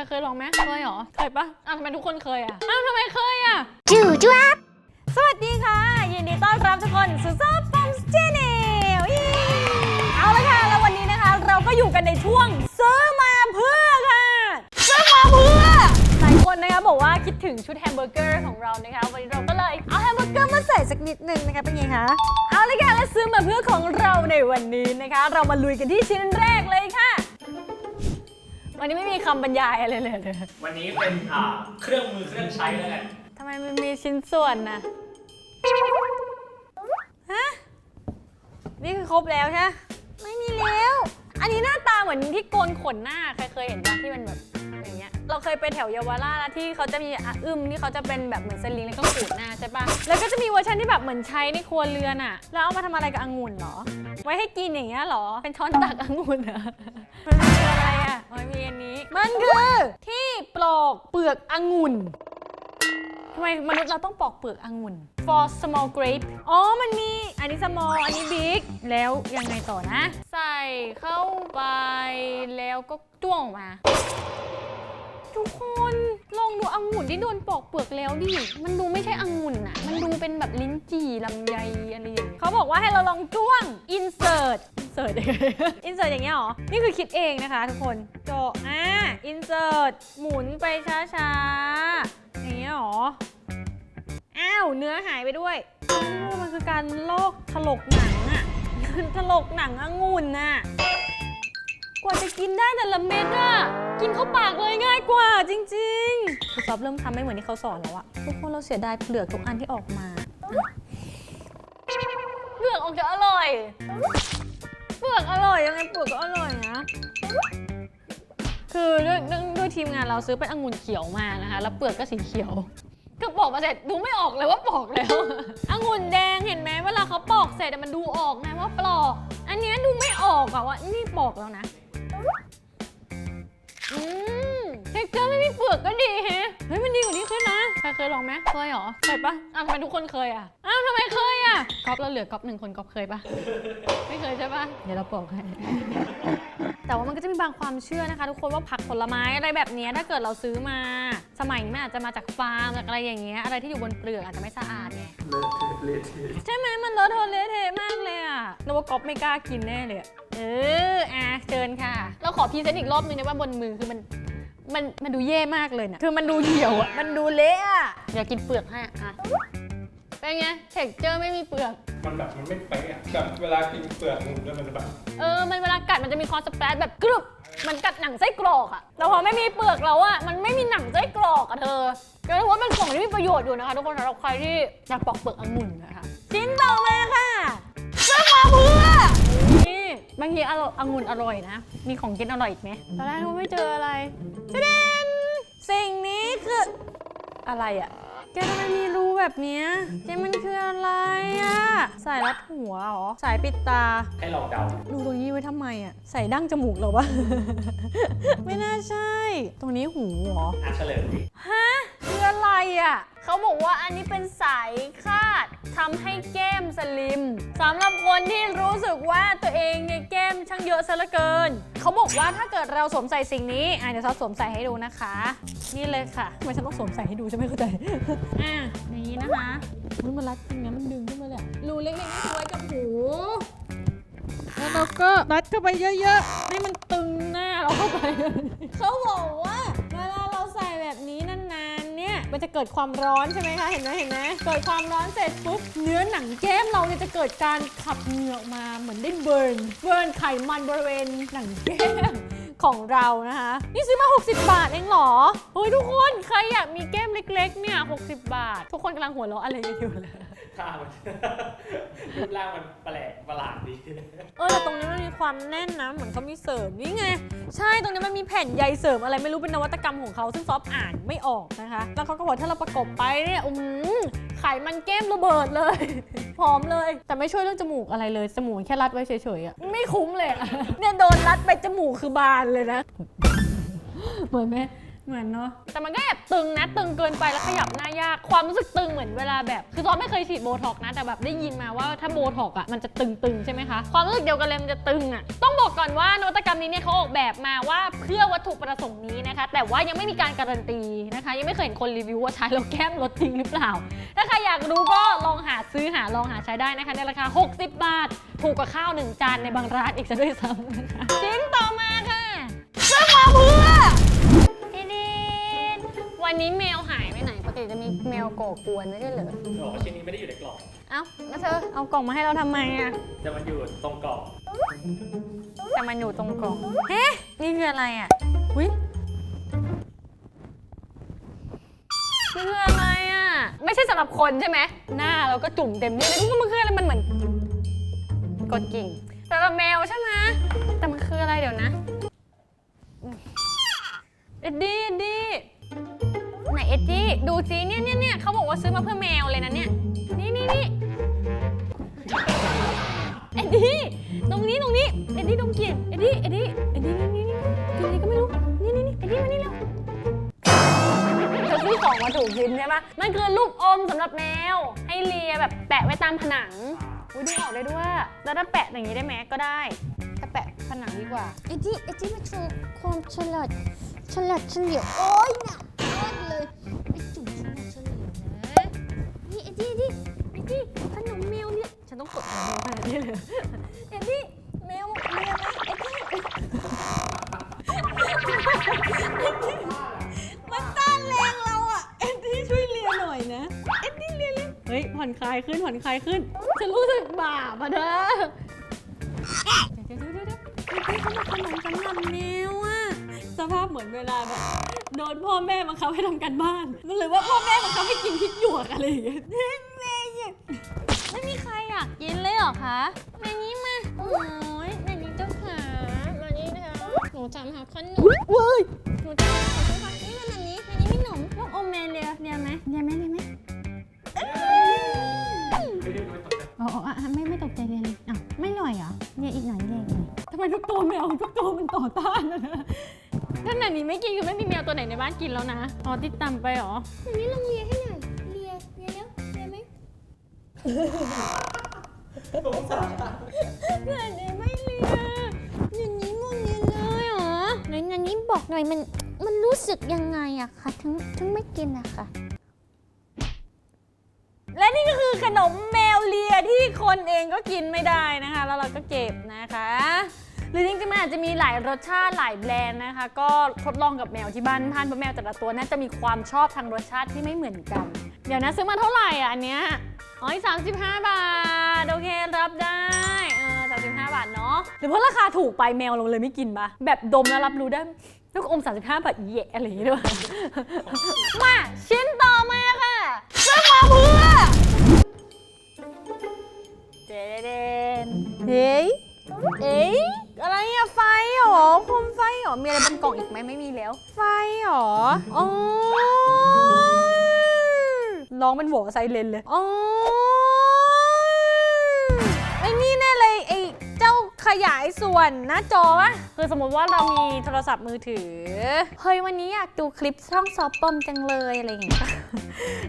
รเคยลองไหมเคยเหรอ เคยปะอ้าวทำไมทุกคนเคยอะอ้าวทำไมเคยอะจู่จ้วบสวัสดีค่ะ ยินดีต้อนรับทุกคนสู่ซอฟต์ฟอมสเจเนลเอาละค่ะ แล้ววันนี้นะคะ เราก็อยู่กันในช่วงซื้อมาเพื่อค่ะ ซื้อมาเพื่อ หลายคนนะคะบอกว่าคิดถึงชุดแฮมเบอร์เกอร์ของเรานะคะ วันนี้เราก็เลยเอาแฮมเบอร์เกอร์มาใส่สักนิดนึงนะคะเป็นไงคะ เอาละค่ะ และซื้อมาเพื่อของเราในวันนี้นะคะ เรามาลุยกันที่ชิ้นแรกเลยค่ะ วันนี้ไม่มีคำบรรยายอะไรเลยเลยวันนี้เป็นอ่าเครื่องมือเครื่องใช้แล้วกันทำไมมันมีชิ้นส่วนนะฮะ นี่คือครบแล้วใช่ไหมไม่มีแล้ว อันนี้หน้าตาเหมือนที่โกนขนหน้าใครเคยเห็นปะที่มันแบบอย่างเงี้ย เราเคยไปแถวเยาวราชแล้วที่เขาจะมีอะอึมที่เขาจะเป็นแบบเหมือนสลิงแล้วก็ขูดหน้าใช่ปะแล้วก็จะมีเวอร์ชันที่แบบเหมือนใช้ในครัวเรือนอะแล้วเอามาทำอะไรกับองุ่นเหรอ ไว้ให้กินอย่างเงี้ยเหรอ เป็นช้อนตักองุ่นเหรอมันคืออะไร อะอ๋อมีอันนี้ มันคือที่ปลอกเปลือกองุ่นทำไมมนุษย์เราต้องปอกเปลือกองุ่น for small grape อ๋อ มันมี อันนี้ small อันนี้ big แล้วยังไงต่อนะ ใส่เข้าไปแล้วก็จ้วงออกมา ทุกคนลองดูองุ่นที่โดนปอกเปลือกแล้วดิ มันดูไม่ใช่องุ่นอะมันดูเป็นแบบลิ้นจี่ลำไยอะไรอย่างเงี้ยเขาบอกว่าให้เราลองจ้วง insert insert ยังไง insert อย่างเงี้ยเหรอ นี่คือคิดเองนะคะทุกคนโจอะ insert หมุนไปช้าๆอย่างเงี้ยเหรอ อ้าว เนื้อหายไปด้วยโอ้มันคือการลอกถลกหนังอะถลกหนังองุ่นน่ะกว่าจะกินได้แต่ละเม็ดอะกินเข้าปากเลยง่ายกว่าจริงๆคือซอฟเริ่มทำไม่เหมือนที่เขาสอนแล้วอะทุกคนเราเสียดายเปลือกทุกอันที่ออกมาเปลือกออกจะอร่อย เปลือกอร่อยยังไงเปลือกก็อร่อยนะ คือด้วยด้วยด้วยทีมงานเราซื้อเป็นองุ่นเขียวมานะคะ แล้วเปลือกก็สีเขียวก็ปอกมาเสร็จดูไม่ออกเลยว่าปอกแล้ว องุ่นแดงเห็นไหมเวลาเขาปอกเสร็จอะมันดูออกไงว่าปลอก อันเนี้ยดูไม่ออกอะว่านี่ปอกแล้วนะ อืมเท็กเจอร์ไม่มีเปลือกก็ดีแฮะ เฮ้ยมันดีกว่านี้ขึ้นนะ ใครเคยลองไหมเคยเหรอเคยปะอ้าวทำไมทุกคนเคยอะอ้าวทำไมเคยอะก๊อฟเราเหลือก๊อฟหนึ่งคนก๊อฟเคยปะไม่เคยใช่ปะเดี๋ยวเราบอกให้แต่ว่ามันก็จะมีบางความเชื่อนะคะ ทุกคนว่าผักผลไม้อะไรแบบเนี้ยถ้าเกิดเราซื้อมา สมัยนี้มันอาจจะมาจากฟาร์มจากอะไรอย่างเงี้ยอะไรที่อยู่บนเปลือกอาจจะไม่สะอาดไงเลอะเทอะเละเทะใช่ไหมมันเลอะเทอะเละเทะมากเลยอะนึกว่าก๊อฟไม่กล้ากินแน่เลยอะเอออะเชิญค่ะ เราขอพรีเซนต์อีกรอบนึงนะว่าบนมือคือมัน มันมันดูเย่มากเลยนะคือมันดูเหี่ยวอะมันดูเละอะเดี๋ยวกินเปลือกให้อะเป็นไงเท็กเจอร์ไม่มีเปลือก มันแบบมันไม่เป๊ะอะแบบเวลากินเปลือกองุ่นด้วยมันจะแบบเออ มันเวลากัดมันจะมีความสเปรดแบบกรึบมันกัดหนังไส้กรอกอะแต่พอไม่มีเปลือกแล้วอะมันไม่มีหนังไส้กรอกอะเธอก็ถือว่าเป็นของที่มีประโยชน์อยู่นะคะทุกคนสำหรับใครที่อยากปอกเปลือกองุ่นนะคะชิ้นต่อมาค่ะซื้อมาเพื่อนี่ บางทีอร่อยองุ่นอร่อยนะ มีของกินอร่อยอีกไหมตอนแรกเราไม่เจออะไรจะเด่นสิ่งนี้คือ อะไรอะแกทำไมมีรูแบบเนี้ยแกมันคืออะไรอะสายรัดหัวเหรอสายปิดตา ให้ลองเดาดูตรงนี้ไว้ทำไมอะใส่ดั้งจมูกเหรอวะ ไม่น่าใช่ ตรงนี้หูเหรอ อะเฉลยดิ ฮะคืออะไรอะ เขาบอกว่าอันนี้เป็นสายคาดทำให้แก้มสลิมสำหรับคนที่รู้สึกว่าตัวเองเนี่ยแก้มช่างเยอะซะเหลือเกิน เขาบอกว่าถ้าเกิดเราสวมใส่สิ่งนี้อะเดี๋ยวซอฟสวมใส่ให้ดูนะคะ นี่เลยค่ะทำไมฉันต้องสวมใส่ให้ดูฉันไม่เข้าใจอะอย่างนี้นะคะมันมันรัดจริงนะมันดึงขึ้นมาเลยอะรูเล็กๆนี่คือไว้กับหูแล้วเราก็รัดเข้าไปเยอะๆให้มันตึงหน้าเราเข้าไป เขาบอกว่า มันจะเกิดความร้อนใช่ไหมคะ เห็นไหมเห็นไหมเกิดความร้อนเสร็จปุ๊บ เนื้อหนังแก้มเราเนี่ยจะเกิดการขับเหงื่อออกมาเหมือนได้เบิร์น เบิร์นไขมันบริเวณหนังแก้ม ของเรานะคะ นี่ซื้อมา 60 บาทเองเหรอเฮ้ยทุกคนใครอยากมีแก้มเล็กๆเนี่ย 60 บาท ทุกคนกำลังหัวเราะอะไรกันอยู่เลยท่ามันรูปร่างมันแปลกประหลาดดีเออแต่ตรงนี้มันมีความแน่นนะ เหมือนเขามีเสริมนี่ไง ใช่ตรงนี้มันมีแผ่นใยเสริมอะไรไม่รู้เป็นนวัตกรรมของเขาซึ่งซอฟอ่านไม่ออกนะคะ แล้วเขาก็บอกถ้าเราประกบไปเนี่ยอืมไขมันแก้มระเบิดเลยพร้อมเลย แต่ไม่ช่วยเรื่องจมูกอะไรเลยจมูกแค่รัดไว้เฉยๆอะไม่คุ้มเลยอะเนี่ยโดนรัดไปจมูกคือบานเลยนะ เหมือนไหมเหมือนเนาะ แต่มันก็แอบตึงนะ ตึงเกินไปแล้วขยับหน้ายาก ความรู้สึกตึงเหมือนเวลาแบบ คือซอนไม่เคยฉีดโบท็อกซ์นะ แต่แบบได้ยินมาว่าถ้าโบท็อกซ์อะมันจะตึงๆ ใช่ไหมคะ ความรู้สึกเดียวกันเลยมันจะตึงอะ ต้องบอกก่อนว่านวัตกรรมนี้เนี่ยเขาออกแบบมาว่าเพื่อวัตถุประสงค์นี้นะคะ แต่ว่ายังไม่มีการการันตีนะคะ ยังไม่เคยเห็นคนรีวิวว่าใช้แล้วแก้มลดจริงหรือเปล่า ถ้าใครอยากรู้ก็ลองหาซื้อหาลองหาใช้ได้นะคะในราคา 60 บาท ถูกกว่าข้าวหนึ่งจานในบางร้านอีกซะด้วยซ้ำนะคะชิ้นต่อมา วันนี้แมวหายไปไหนปกติจะมีแมวก่อกวนไม่ใช่เหรอโอ้ชิ้นนี้ไม่ได้อยู่ในกล่อง เอ้าแล้วเธอเอากล่องมาให้เราทำไมอะแต่มันอยู่ตรงกล่อง แต่มันอยู่ตรงกล่องเฮ้นี่คืออะไรอะอุ้ยนี่คืออะไรอะไม่ใช่สำหรับคนใช่ไหมหน้าเราก็จุ่มเต็มที่เลยว่ามันคืออะไรมันเหมือนกดกิ่งสำหรับแมวใช่ไหมแต่มันคืออะไรเดี๋ยวนะเอ็ดดี้เอ็ดดี้ไหน เอ็ดดี้ดูซิเนี่ยเนี่ยเนี่ยเขาบอกว่าซื้อมาเพื่อแมวเลยนะเนี่ยนี่นี่นี่เอ็ดดี้ตรงนี้ตรงนี้เอ็ดดี้ดมกลิ่นเอ็ดดี้เอ็ดดี้เอ็ดดี้นี่นี่นี่กินอะไรก็ไม่รู้นี่นี่นี่เอ็ดดี้มานี่เร็วเธอซื้อของมาถูกชิ้นใช่ปะมันคือลูกอมสำหรับแมว ให้เลียแบบแปะไว้ตามผนังอุ้ยดูออกได้ด้วยแล้วถ้าแปะอย่างนี้ได้ไหมก็ได้ถ้าแปะผนังดีกว่าไอ้ที่ไอ้ที่มาโชว์ความฉลาดฉลาดเฉลียวโอ้ยหนัก เลยไอ้จุ๋มฉลาดเฉลยวนะนี่ไอ้ที่ไอ้ที่ไอ้ที่ขนมแมวเนี่ยฉันต้องกดหัวขนาดนี้เลยเอ็ดดี้แมวเลียไหมเอ็ดดี้มันต้านแรงเราอะเอ็ดดี้ช่วยเลียหน่อยนะเอ็ดดี้เลียเลียเฮ้ยผ่อนคลายขึ้นผ่อนคลายขึ้นฉันรู้สึกบาปอะเธอเดี๋ยวเดี๋ยวเดี๋ยวเดี๋ยวเอ็ดดี้เขาบอกขนมสำหรับแมวอะสภาพเหมือนเวลาแบบ โดนพ่อแม่บังคับให้ทำการบ้าน มันหรือว่าพ่อแม่บังคับให้กินพริกหยวกอะไรอย่างเงี้ยแม่เนี่ยไม่มีใครอยากกินเลยเหรอคะมานี้มา โอ้ยมานี้เจ้าขามานี้นะคะหนูจำหาขนมเว้ยหนูจำหาขนมนี่มันอันนี้อันนี้ไม่หนมลูกอมแมนเดียวเดียวไหมเดียวไหมเดียวไหมไม่ได้ไม่ตกใจอ๋ออ๋ออะไม่ไม่ตกใจเลยเลยอะไม่หน่อยเหรอเนี่ยอีกหน่อยเนี่ยอีกหน่อยทำไมทุกตัวแมวทุกตัวมันต่อต้านอะนะ ถ้าไหนนี้ไม่กินคือไม่มีแมวตัวไหนในบ้านกินแล้วนะ อ๋อติดตามไปเหรอ อันนี้ลองเลียให้หน่อยเลียเลียแล้วเลียไหมสงสารไหนนี้ไม่เลียอย่างนี้มึงเลียเลยเหรอไหนอันนี้บอกหน่อยมันมันรู้สึกยังไงอะคะถึงถึงไม่กินอะค่ะ และนี่ก็คือขนมแมวเลียที่คนเองก็กินไม่ได้นะคะ แล้วเราก็เก็บนะคะ หรือจริงๆมันอาจจะมีหลายรสชาติหลายแบรนด์นะคะ ก็ทดลองกับแมวที่บ้านท่านเพราะแมวแต่ละตัวน่าจะมีความชอบทางรสชาติที่ไม่เหมือนกัน เดี๋ยวนะซื้อมาเท่าไหร่อะอันเนี้ยอ๋อสามสิบห้าบาท โอเครับได้เออสามสิบห้าบาทเนาะหรือเพราะราคาถูกไปแมวเราเลยไม่กินปะแบบดมแล้วรับรู้ได้ลูกอม 35 บาทเยะอะไรอย่างงี้ด้วยมาชิ้นต่อมาค่ะซื้อมาเพื่อ ไหมไม่มีแล้ว ไฟเหรออ๋อร้องเป็นหัวไซเรนเลยอ๋อไอ้นี่แน่เลยไอ้เจ้า ขยายส่วนหน้าจอวะคือสมมติว่าเรามีโทรศัพท์มือถือ เฮ้ยวันนี้อยากดูคลิปช่องซอฟปอมจังเลยอะไรอย่างเงี้ย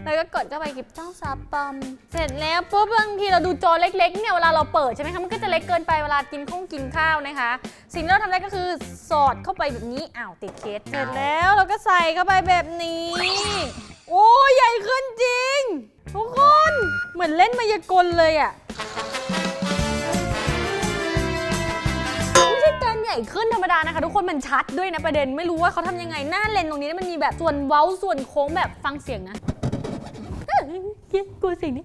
แล้วก็กดเข้าไปคลิปช่องซอฟปอม เสร็จแล้วปุ๊บบางทีเราดูจอเล็กๆเนี่ยเวลาเราเปิดใช่ไหมคะ มันก็จะเล็กเกินไปเวลากินข้องกินข้าวนะคะ สิ่งที่เราทำได้ก็คือสอดเข้าไปแบบนี้อ้าวติดเคส เสร็จแล้วเราก็ใส่เข้าไปแบบนี้ โอ้ใหญ่ขึ้นจริงทุกคนเหมือนเล่นมายากลเลยอะ ขึ้นธรรมดานะคะ ทุกคนมันชัดด้วยนะประเด็นไม่รู้ว่าเขาทำยังไงหน้าเลนตรงนี้มันมีแบบส่วนเว้าส่วนโค้งแบบฟังเสียงนะเอ้ยเสียกลัวเสิ่งนี้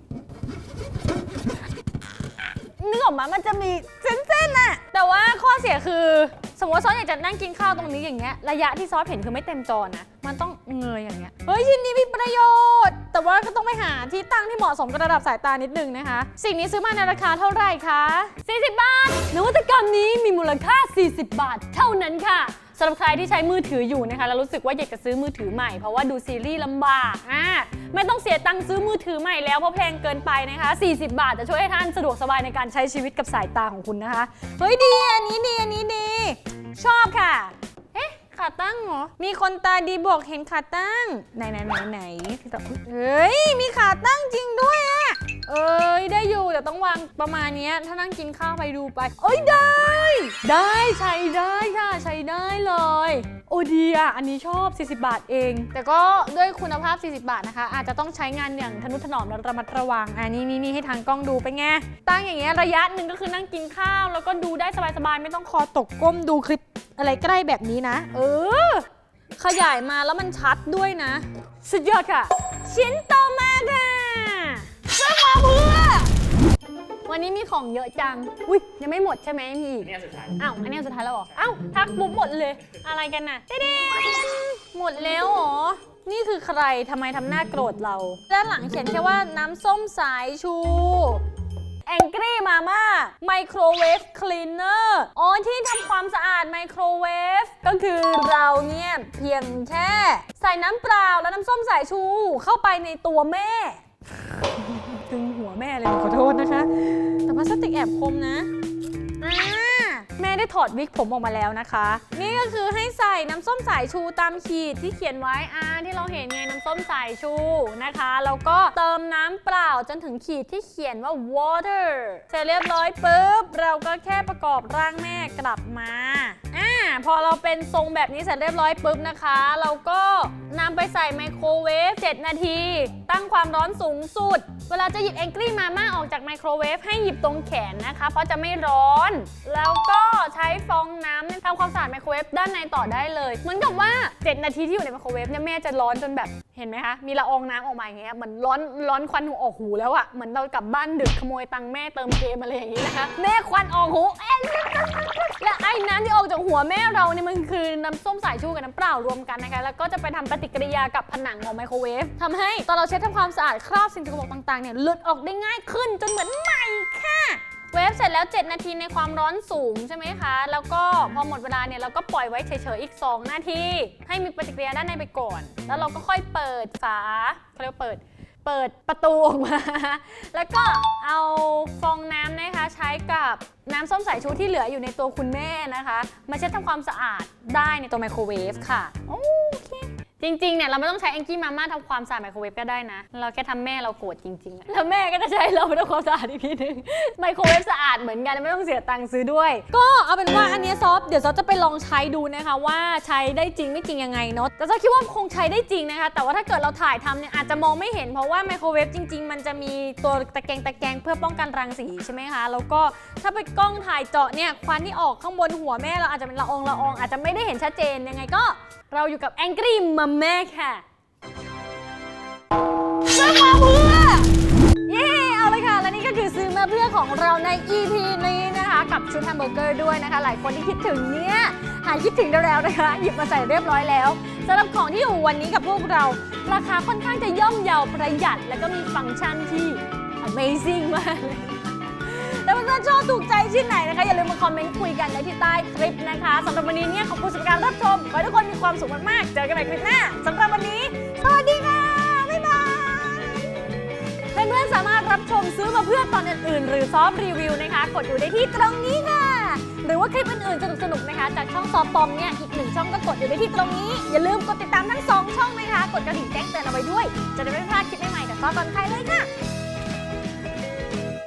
นึกออกมามันจะมีเส้นๆน่ะ แต่ว่าข้อเสียคือ สมมติว่าซอสอยากจะนั่งกินข้าวตรงนี้อย่างเงี้ยระยะที่ซอสเห็นคือไม่เต็มจอนะ มันต้องเงยอย่างเงี้ยเฮ้ยชิ้นนี้มีประโยชน์ แต่ว่าก็ต้องไปหาที่ตั้งที่เหมาะสมกับระดับสายตานิดนึงนะคะ สิ่งนี้ซื้อมาในราคาเท่าไหร่คะ40 บาทนวัตกรรมนี้มีมูลค่า 40 บาท เท่านั้นค่ะ สำหรับใครที่ใช้มือถืออยู่นะคะแล้วรู้สึกว่าอยากจะซื้อมือถือใหม่เพราะว่าดูซีรีส์ลำบากอะไม่ต้องเสียตังค์ซื้อมือถือใหม่แล้วเพราะแพงเกินไปนะคะ 40 บาทจะช่วยให้ท่านสะดวกสบายในการใช้ชีวิตกับสายตาของคุณนะคะเฮ้ยดีอันนี้ดีอันนี้ดีชอบค่ะเอ๊ะขาตั้งเหรอ มีคนตาดีบอกเห็นขาตั้ง ไหนไหนไหนไหนเฮ้ยมีขาตั้งจริงด้วยอะ เอ้ยได้อยู่แต่ต้องวางประมาณเนี้ยถ้านั่งกินข้าวไปดูไป เอ้ยได้ ได้ใช้ได้ค่ะใช้ได้เลย โอ้ดีอะอันนี้ชอบ 40 บาทเอง แต่ก็ด้วยคุณภาพ 40 บาทนะคะ อาจจะต้องใช้งานอย่างทนุถนอมและระมัดระวังอ่านี่นี่นี่ให้ทางกล้องดูไปนไงตั้งอย่างเงี้ยระยะหนึ่งก็คือนั่งกินข้าว แล้วก็ดูได้สบายๆไม่ต้องคอตกก้มดูคลิปอะไรใกล้แบบนี้นะ เออ ขยายมาแล้วมันชัดด้วยนะ สุดยอดค่ะ ชิ้นต่อมา เสื้อมาเพื่อ วันนี้มีของเยอะจัง อุ้ยยังไม่หมดใช่ไหมมีอีกอันนี้อันสุดท้ายอ้าว อันนี้อันสุดท้ายแล้วเหรอ อ้าว ทักปุ๊บหมดเลย อะไรกันน่ะเด้ๆหมดแล้วเหรอ นี่คือใครทำไมทำหน้าโกรธเรา ด้านหลังเขียนแค่ว่าน้ำส้มสายชู Angry Mama Microwave Cleaner อ๋อที่ทำความสะอาดไมโครเวฟก็คือเราเนี่ยเพียงแค่ ใส่น้ำเปล่าและน้ำส้มสายชูเข้าไปในตัวแม่ถึงหัว แม่เลยขอโทษนะคะ แต่พลาสติกแอบคมนะอ่าแม่ได้ถอดวิกผมออกมาแล้วนะคะ นี่ก็คือให้ใส่น้ำส้มสายชูตามขีดที่เขียนไว้อ่าที่เราเห็นไงน้ำส้มสายชูนะคะแล้วก็เติมน้ำเปล่าจนถึงขีดที่เขียนว่า water เสร็จเรียบร้อยปุ๊บเราก็แค่ประกอบร่างแม่กลับมาอ่า พอเราเป็นทรงแบบนี้เสร็จเรียบร้อยปุ๊บนะคะ เราก็นำไปใส่ไมโครเวฟ 7 นาที ตั้งความร้อนสูงสุด เวลาจะหยิบแองกี้มาม่าออกจากไมโครเวฟให้หยิบตรงแขนนะคะ เพราะจะไม่ร้อน แล้วก็ใช้ฟองน้ำทำความสะอาดไมโครเวฟด้านในต่อได้เลย เหมือนกับว่า 7 นาทีที่อยู่ในไมโครเวฟเนี่ยแม่จะร้อนจนแบบเห็นไหมคะ มีละอองน้ำออกมาอย่างเงี้ย เหมือนร้อนร้อนควันหูออกหูแล้วอะเหมือนเรากลับบ้านดึกขโมยตังค์แม่เติมเกมอะไรอย่างงี้นะคะ แม่ควันออกหูเอ้ยและไอ้น้ำที่ออกจากหัวแม่เราเนี่ยมันคือน้ำส้มสายชูกับน้ำเปล่ารวมกันนะคะแล้วก็จะไปทำปฏิกิริยากับผนังของไมโครเวฟทำให้ตอนเราเช็ดทำความสะอาดคราบสิ่งสกปรกต่างๆเนี่ยหลุดออกได้ง่ายขึ้นจนเหมือนใหม่ค่ะเวฟเสร็จแล้ว 7 นาทีในความร้อนสูงใช่ไหมคะ แล้วก็พอหมดเวลาเนี่ยเราก็ปล่อยไว้เฉยๆอีก 2 นาที ให้มีปฏิกิริยาด้านในไปก่อน แล้วเราก็ค่อยเปิดฝาเขาเรียกว่าเปิด เปิดประตูออกมา แล้วก็เอาฟองน้ำนะคะ ใช้กับน้ำส้มสายชูที่เหลืออยู่ในตัวคุณแม่นะคะ มาเช็ดทำความสะอาดได้ในตัวไมโครเวฟค่ะ โอเค จริงๆ เนี่ยเราไม่ต้องใช้แองกี้มาม่าทำความสะอาดไมโครเวฟก็ได้นะ เราแค่ทำแม่เราโกรธจริงๆอะแล้วแม่ก็จะใช้เราไปทำความสะอาดอีกทีนึงไมโครเวฟสะอาดเหมือนกันไม่ต้องเสียตังค์ซื้อด้วย ก็เอาเป็นว่าอันเนี้ยซอฟเดี๋ยวซอฟจะไปลองใช้ดูนะคะ ว่าใช้ได้จริงไม่จริงยังไงเนาะแต่ซอฟคิดว่าคงใช้ได้จริงนะคะ แต่ว่าถ้าเกิดเราถ่ายทำเนี่ยอาจจะมองไม่เห็นเพราะว่าไมโครเวฟจริง ๆ มันจะมีตัวตะแกรงตะแกรงเพื่อป้องกันรังสีใช่ไหมคะแล้วก็ถ้าไปกล้องถ่ายเจาะเนี่ยควันที่ออกข้างบนหัวแม่เราอาจจะเป็นละอองละอองอาจจะไม่ได้เห็นชัดเจนยังไงก็ เราอยู่กับแองกี้มัมแม่ค่ะซื้อมาเพื่อ เย้ เอาเลยค่ะ และนี่ก็คือซื้อมาเพื่อของเราใน EP นี้นะคะ กับชุดแฮมเบอร์เกอร์ด้วยนะคะ หลายคนที่คิดถึงเนี่ยหายคิดถึงได้แล้วนะคะ หยิบมาใส่เรียบร้อยแล้วสำหรับของที่อยู่วันนี้กับพวกเรา ราคาค่อนข้างจะย่อมเยาประหยัด แล้วก็มีฟังก์ชันที่ Amazing มากเลยแล้วเพื่อนๆชอบถูกใจชิ้นไหนนะคะ อย่าลืมมาคอมเมนต์คุยกันได้ที่ใต้คลิปนะคะสำหรับวันนี้เนี่ยขอบคุณสำหรับการรับชม ขอให้ทุกคนมีความสุขมากๆ เจอกันใหม่คลิปหน้าสำหรับวันนี้ สวัสดีค่ะ บ๊ายบายเพื่อนๆสามารถรับชมซื้อมาเพื่อตอนอื่นๆ หรือซอฟรีวิวนะคะ กดอยู่ได้ที่ตรงนี้ค่ะ หรือว่าคลิปอื่นๆสนุกๆนะคะ จากช่องซอฟปอมเนี่ยอีกหนึ่งช่องก็กดอยู่ได้ที่ตรงนี้ อย่าลืมกดติดตามทั้งสองช่องนะคะ กดกระดิ่งแจ้งเตือนเอาไว้ด้วย จะได้ไม่พลาดคลิปใหม่ๆจากซอฟตอนใครเลยค่ะ